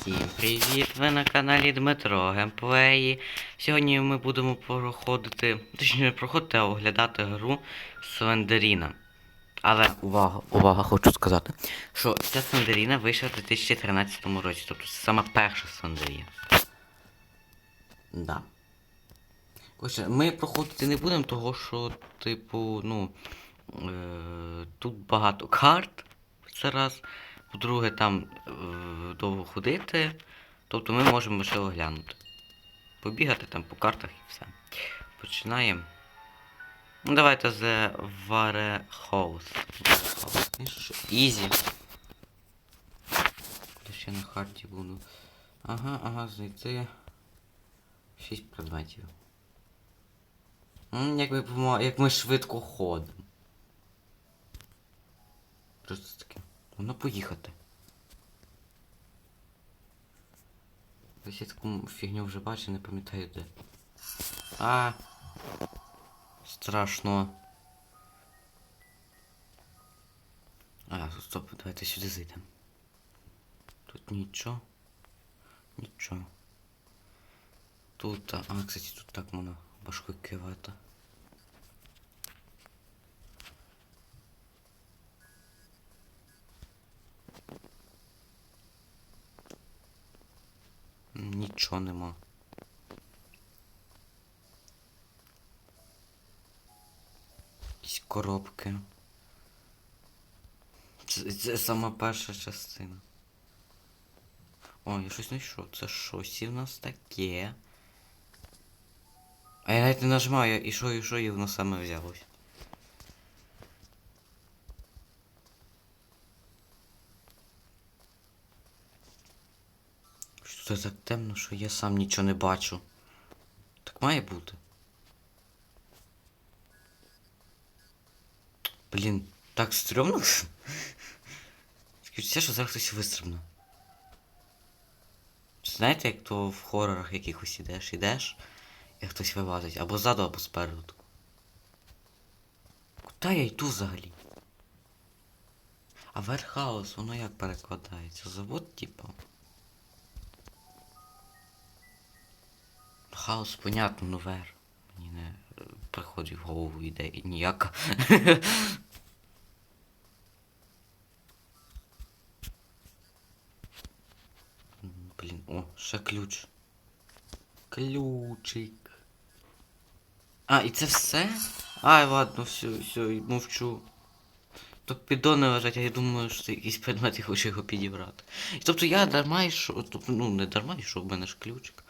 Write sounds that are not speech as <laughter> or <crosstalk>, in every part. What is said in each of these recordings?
Всім привіт! Ви на каналі Дмитро Геймплеї. Сьогодні ми будемо проходити, точніше не проходити, а оглядати гру Слендеріна. Але увага, увага, хочу сказати, що ця Слендеріна вийшла в 2013 році, тобто це сама перша Слендеріна. Да. Коротше, ми проходити не будемо, того що, типу, ну. Е, тут багато карт. Це раз. По-друге, там е, довго ходити. Тобто ми можемо лише оглянути. Побігати там по картах і все. Починаємо. Ну, давайте з. Warehouse. Ізі. Куди ще на харті буду. Ага, ага, знайти. Шість предметів. М, Як, ми, як ми швидко ходимо. Це таке? Воно поїхати. Ось я таку фігню вже бачив, не пам'ятаю де. А. Страшно. А, стоп, давайте сюди зайдемо. Тут нічого. Нічого. Тут, а, кстати, тут так можна башкою кивати. Нічого нема. Якісь коробки. Це, це сама перша частина. О, я щось знайшов. Це щось і в нас таке. А я навіть не нажимаю, і що, і що, і воно саме взялось. Що це так темно, що я сам нічого не бачу. Так має бути. Блін, так стрьомно. Скажіть, що зараз хтось вистрибне. Знаєте, як то в хорорах якихось ідеш, ідеш, і хтось вилазить або ззаду, або спереду. Куди я йду взагалі? А верхаус, воно як перекладається? Завод, типа? Хаос, понятно, ну вер. Мені не е, приходить в голову ідея ніяка. <laughs> Блін, о, ще ключ. Ключик. А, і це все? Ай, ладно, все, все, мовчу. Тут піддони лежать, а я думаю, що це якийсь предмет, я хочу його підібрати. І тобто я дарма йшов, тобто, ну не дарма йшов, в мене ж ключик.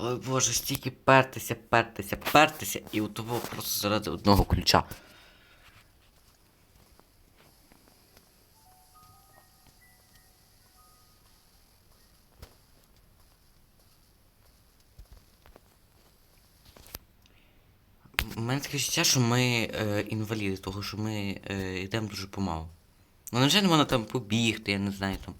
Ой боже, стільки пертися, пертися, пертися, і у того просто заради одного ключа. У мене таке життя, що ми е, інваліди, того що ми е, йдемо дуже помалу. Ну невже не можна там побігти, я не знаю там.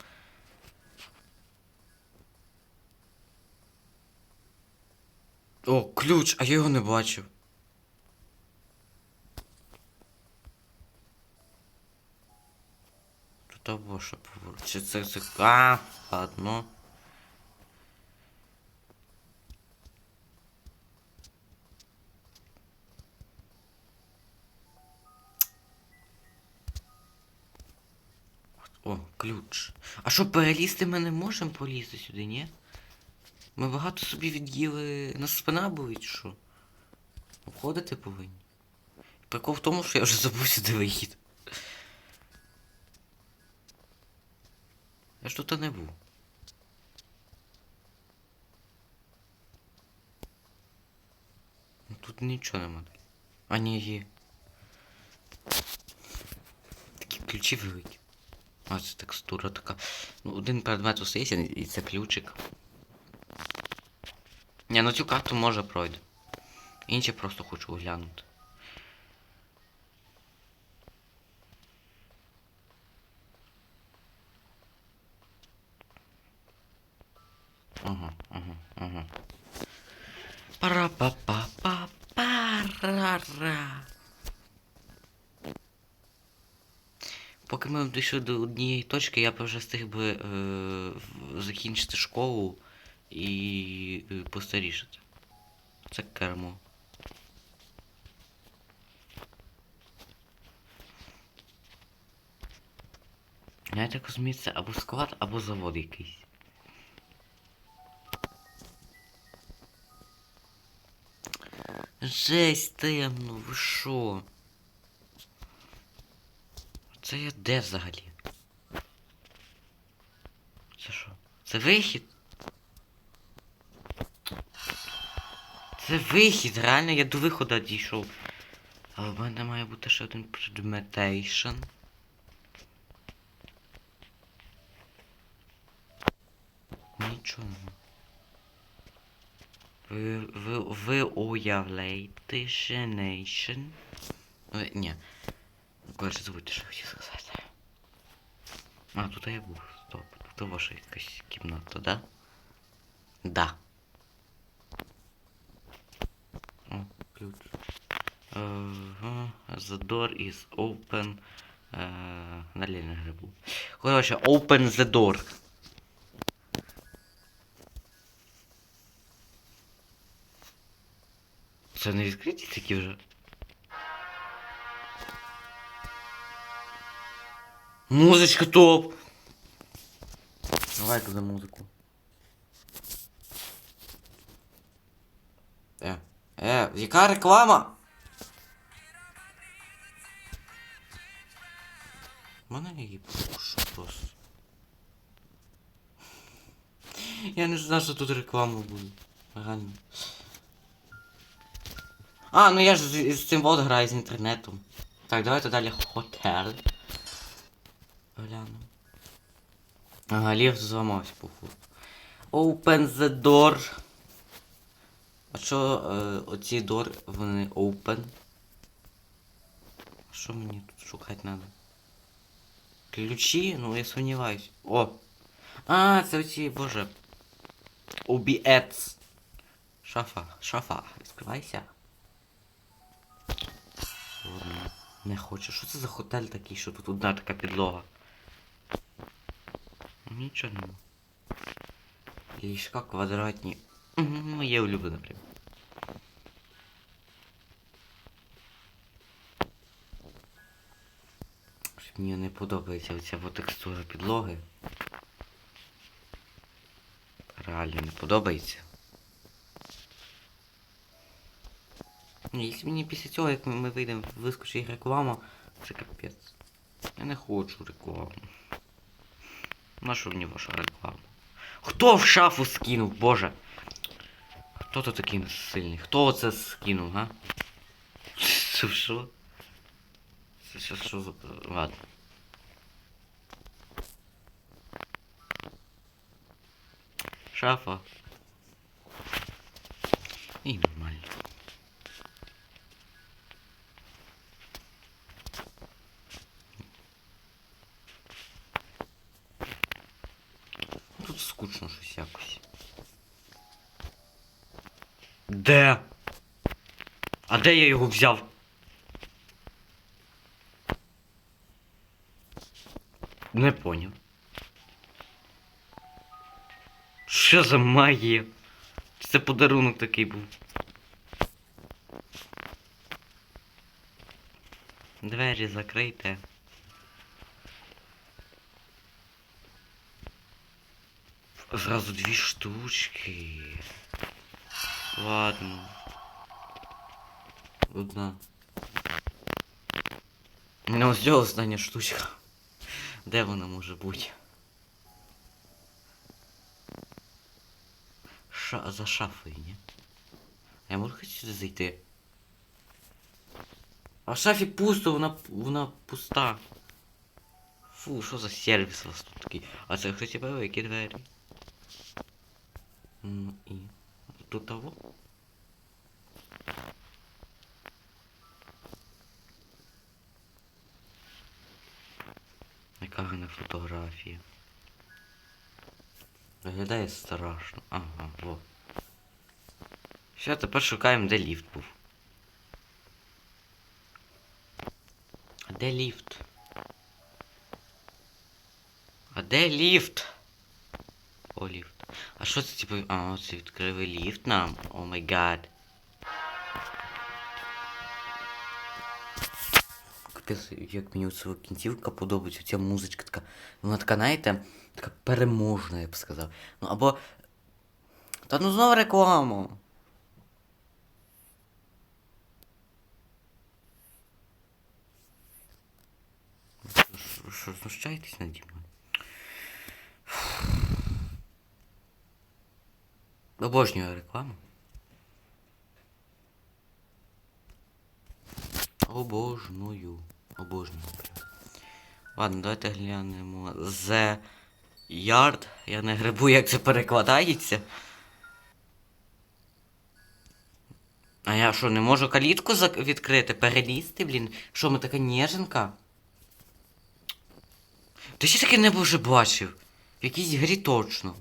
О, ключ, а я його не бачив. Тут або що поворот. Чи це це. А, ладно. О, ключ. А що, перелізти ми не можемо полізти сюди, ні? Ми багато собі від'їли. Нас спина болить, що? Обходити повинні. Прикол в тому, що я вже забув сюди вихід. Я ж тут не був. Ну, Тут нічого нема. А ні, є. Такі ключі великі. А, це текстура така. Ну, один предмет остається, і це ключик. Ні, ну цю карту може пройде. Інші просто хочу оглянути. Ага, ага, ага. Пара-па-па-па-пара-ра. Поки поки ми дійшли до однієї точки, я б вже встиг би е, закінчити школу і е, постарішати. Це кермо. Так розумію, це або склад, або завод якийсь. Жесть темно, ви шо? Це я де взагалі? Це що? Це вихід? Це вихід, реально я до виходу дійшов. Але в мене має бути ще один предметейшн. Нічого. Ви, ви, ви уявляєте Женейшн? Ви, ні. Коротше, забудьте, що я хотів сказати. А, тут я був. Стоп. Тут ваша якась кімната, да? Да. ключ. Ага, the door is open. Е, Далі не грибу. Коротше, open the door. Це не відкриті такі вже? Музичка топ! Давай туди музику. Е, яка реклама? Мене її що просто. Я не знав, що тут реклама буде. Реально. А, ну я ж з, з цим вот граю з інтернетом. Так, давайте далі хотель. Глянемо. Ага, ліфт зламався, походу. Open the door. А що е, оці door, вони open? А Що мені тут шукати треба? Ключі? Ну я сумніваюсь. О! А, це оці, боже. OBS. Шафа, шафа, відкривайся. Ладно, не хочу. Що це за готель такий, що тут одна така підлога? Нічого нема. Ліжка квадратні. Моє улюблене прям. Мені не подобається оця текстура підлоги. Реально не подобається. Ні, якщо мені після цього, як ми- вийдемо, вискочить реклама, це капець. Я не хочу рекламу. На що мені ваша реклама? Хто в шафу скинув, боже? Хто то такий сильний? Хто це скинув, га? <laughs> Це що? Це що, що за... Ладно. Шафа. І нормально. Ну, Тут скучно щось якось. Де? А де я його взяв? Не поняв. Що за магія? Це подарунок такий був. Двері закрийте. Зразу дві штучки. Ладно. Одна. Ну, ось цього остання штучка. Де вона може бути? Ша за шафою, ні? Я можу хоч сюди зайти. А в шафі пусто, вона, вона пуста. Фу, що за сервіс у вас тут такий? А це хто тебе великі двері? Ну і. Тут того? Яка гарна фотографія. Виглядає страшно. Ага, во. Все, тепер шукаємо, де ліфт був. А де ліфт? А де ліфт? О, ліфт. А що це типу. А, це відкрили ліфт нам. О май гад. Капець, як мені оця кінцівка подобається, ця музичка така. Вона така, знаєте, така переможна, я б сказав. Ну або. Та ну знову реклама. Що, знущаєтесь наді мною? Обожнюю рекламу. Обожнюю. Обожнюю. Ладно, давайте глянемо. The Yard. Я не грибу, як це перекладається. А я що, не можу калітку відкрити? Перелізти, блін? Що, ми така ніженка? Ти ще таке небо вже бачив. В якійсь грі точно.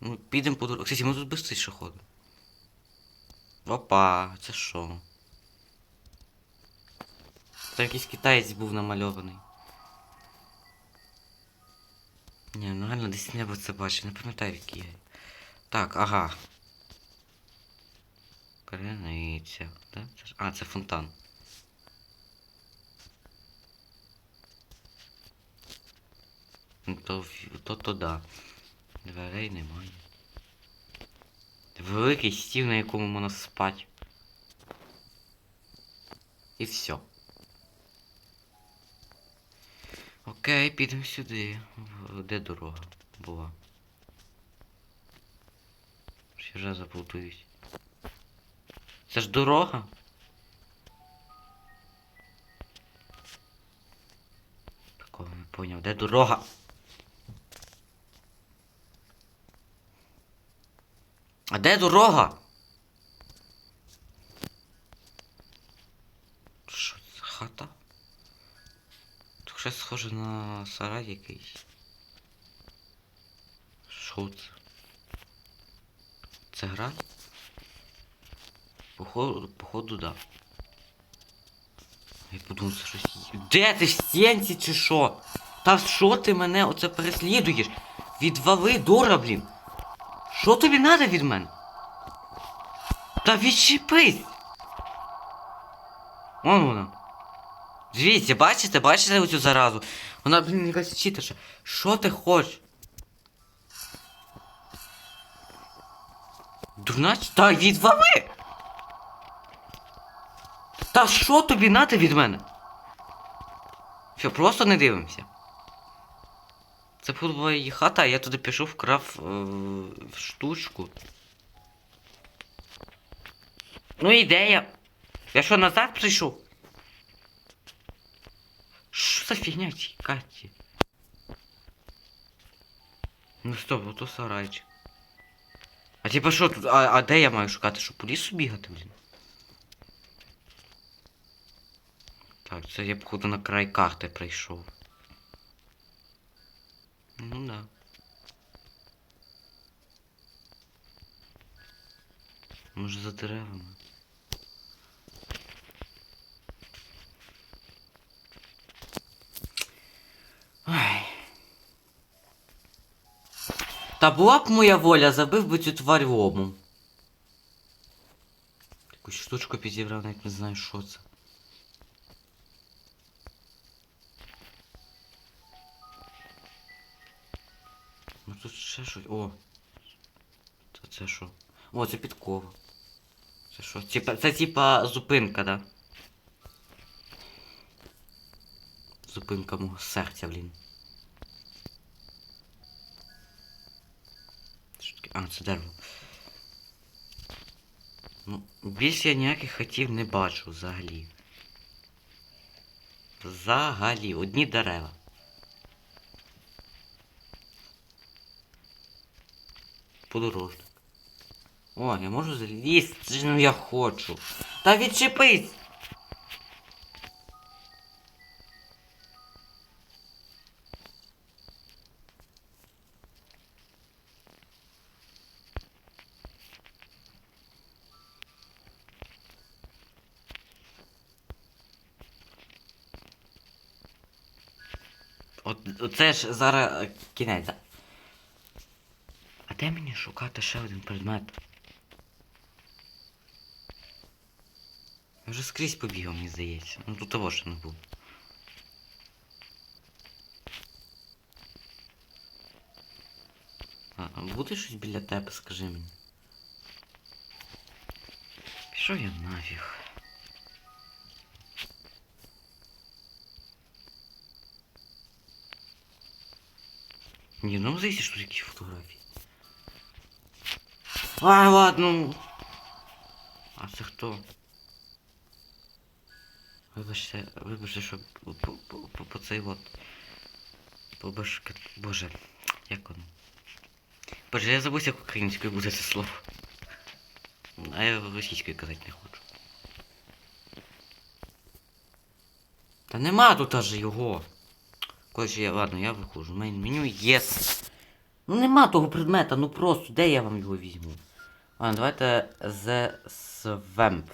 Ну, підемо по дорозі. Кстати, ми тут швидше ходимо. Опа, це що? Це якийсь китаєць був намальований. Ні, ну реально десь небо це бачив, не пам'ятаю які. Так, ага. Криниця. Да? Це ж- А, це фонтан. Ну, То, то, то да. Дверей немає. Великий стіл, на якому можна спати. І все. Окей, підемо сюди. Де дорога була? Ще раз заплутуюсь. Це ж дорога? Такого не поняв. Де дорога? А де дорога? Що це хата? Тут щось схоже на сарай якийсь. Що це? Це гра? Походу, походу, да. Я подумав, це щось. Де ти в стінці чи що? Та що ти мене оце переслідуєш? Відвали дура, блін. Що тобі треба від мене? Та відчепись! Вон вона. Дивіться, бачите, бачите оцю заразу? Вона, блін, якась читерша. Що ти хочеш? Дурна? Та відвали! Та що тобі надо від мене? Що, просто не дивимося. Це була її хата, а я туди пішов, вкрав е, штучку. Ну ідея. Я що, назад прийшов? Що за фігня в цій? Ну стоп, ото сарайчик. А типа що тут? А, а де я маю шукати? Що по лісу бігати, блін? Так, це я походу на край карти прийшов. Ну да. Може за деревами. Ой. Та була б моя воля, забив би цю тварь лобом. Якусь штучку підібрав, навіть не знаю, що це. Ще. О! Це, це що? О, це підкова. Це що? Типа, це типа зупинка, да? Зупинка мого серця, блін. А, це дерево. Ну, більше я ніяких хотів не бачу взагалі. Взагалі, одні дерева. Подорожник. О, я можу залізти, ну я хочу. Та відчепись! От це ж зараз кінець. да? А де мені шукати ще один предмет? Я вже скрізь побігав, мені здається. Ну тут того ще не було. А, а буде щось біля тебе, скажи мені. Пішов я нафіг. Ні, ну здається, що тут якісь фотографії. А, ладно. А це хто? Вибачте, вибачте, що по, по, по, по цей от. Побашка. Боже, як воно? Боже, я забув, як українською буде це слово. А я російською казати не хочу. Та нема тут аж його. Коротше, я, ладно, я виходжу. Меню є. Ну нема того предмета, ну просто, де я вам його візьму? Ладно, давайте The Swamp.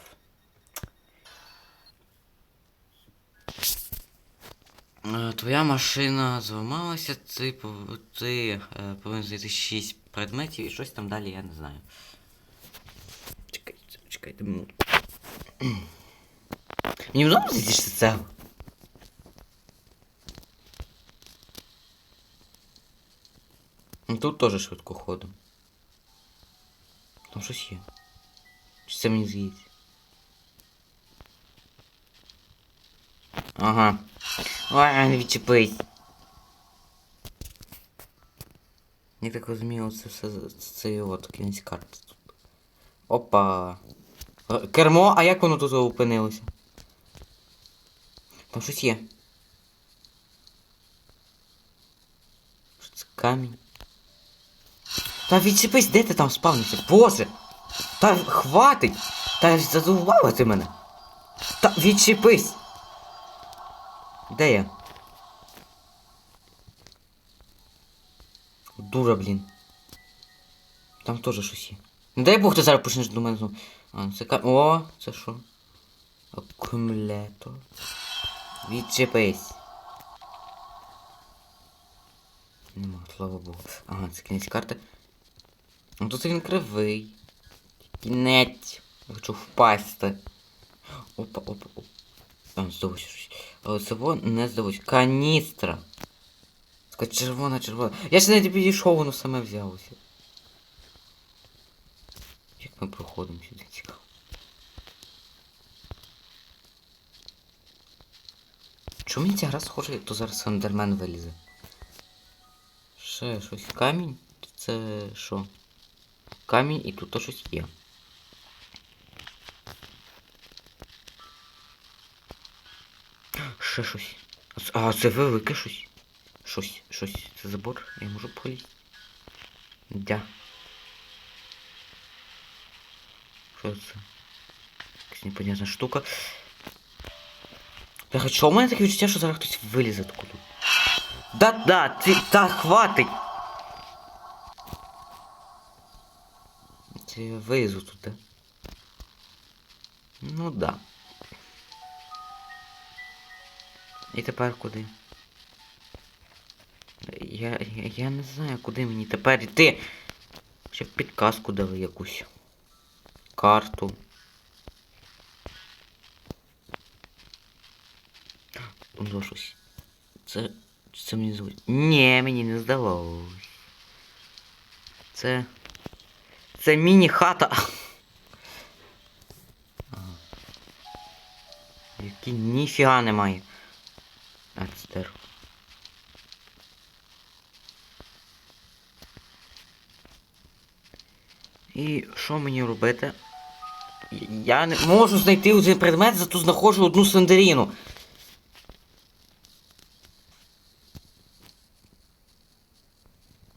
Е, Твоя машина зламалася, ти, пов- ти е, повинен знайти 6 предметів і щось там далі, я не знаю. Чекайте, чекайте минуту. <clears throat> Мені вдома що це. Ну тут теж швидко ходимо. Там щось є. Чи це мені з'їсть? Ага. Ой, не відчепись. Я так розумію, це все це, от кінець карти тут. Опа. Кермо, а як воно тут опинилося? Там щось є. Що це камінь? Та відчепись, де ти там спавнився? Боже! Та хватить! Та задовбала ти мене! Та відчепись! Де я? Дура, блін. Там теж щось є. Не дай Бог ти зараз почнеш до мене знову. А, це ка... О, це що? Акумулятор. Відчепись. Нема, слава Богу. Ага, це кінець карти. Ну тут він кривий. Кінець. Хочу впасти. Опа, опа, опа. А, здалося щось. Але вон не здалося. Каністра. Така червона, червона. Я ж навіть підійшов, воно саме взялося. Як ми проходимо сюди цікаво. Чому мені ця гра схожа, як то зараз Ендермен вилізе? Ще щось. Камінь? Це що? Камінь і тут то щось є. Ще щось. А, це велике щось. Щось, щось. Це забор. Я можу полізти. Дя. Що це? Якась непонятна штука. Я хочу, у мене таке відчуття, що зараз хтось вилізе откуда. Да-да, ти, та хватить! Вилізу туди. Ну да. І тепер куди? Я, я, я не знаю, куди мені тепер йти. Ще підказку дали якусь. Карту. Воно щось. Це. Це мені звуть. Ні, мені не здалось. Це. Це міні-хата. Які ніфіга немає. А, це. І що мені робити? Я не можу знайти один предмет, зато знаходжу одну сендеріну.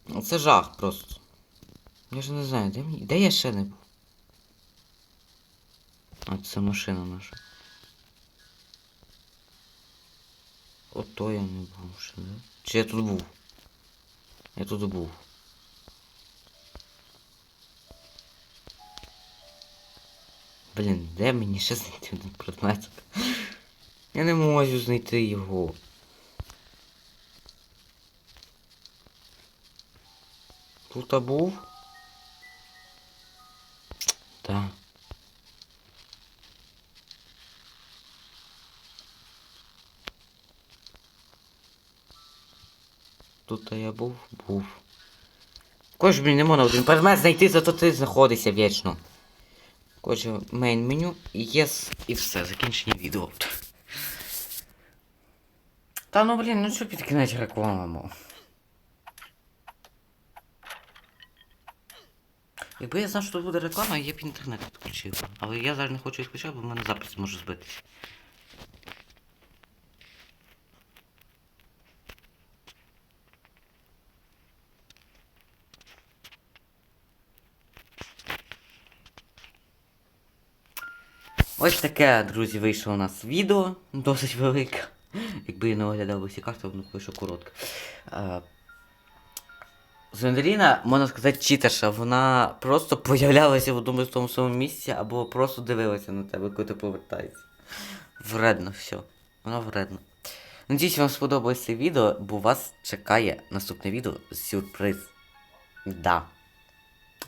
Ну, Це жах просто. Я ж не знаю, де мені... Де я ще не був? А це машина наша. Ото я не був ще, да? Чи я тут був? Я тут був. Блін, де мені ще знайти один предмет? Я не можу знайти його. Тут був? Тут я був, був. Кож, блін, не можна один предмет знайти, зато ти знаходишся вічно. Отже, мейн меню, єс, і все, закінчення відео. Та ну блін, ну що під кінець рекламу? Якби я знав, що тут буде реклама, я б інтернет відключив. Але я зараз не хочу відключати, бо в мене запис може збитися. Ось таке, друзі, вийшло у нас відео, досить велике. Якби я не оглядав усі карти, воно вийшло коротке. Е, можна сказати, читерша, вона просто появлялася в одному з тому самому місці, або просто дивилася на тебе, коли ти повертаєшся. Вредно все. Вона вредна. Надіюсь, вам сподобалось це відео, бо вас чекає наступне відео сюрприз. Да.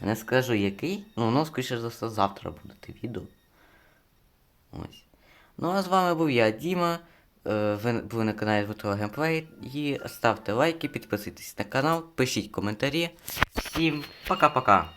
Не скажу який, ну воно скоріше за все завтра буде те відео. Ось. Ну а з вами був я, Діма. Е, Ви були на каналі Дмитро Геймплей. І ставте лайки, підписуйтесь на канал, пишіть коментарі. Всім пока-пока.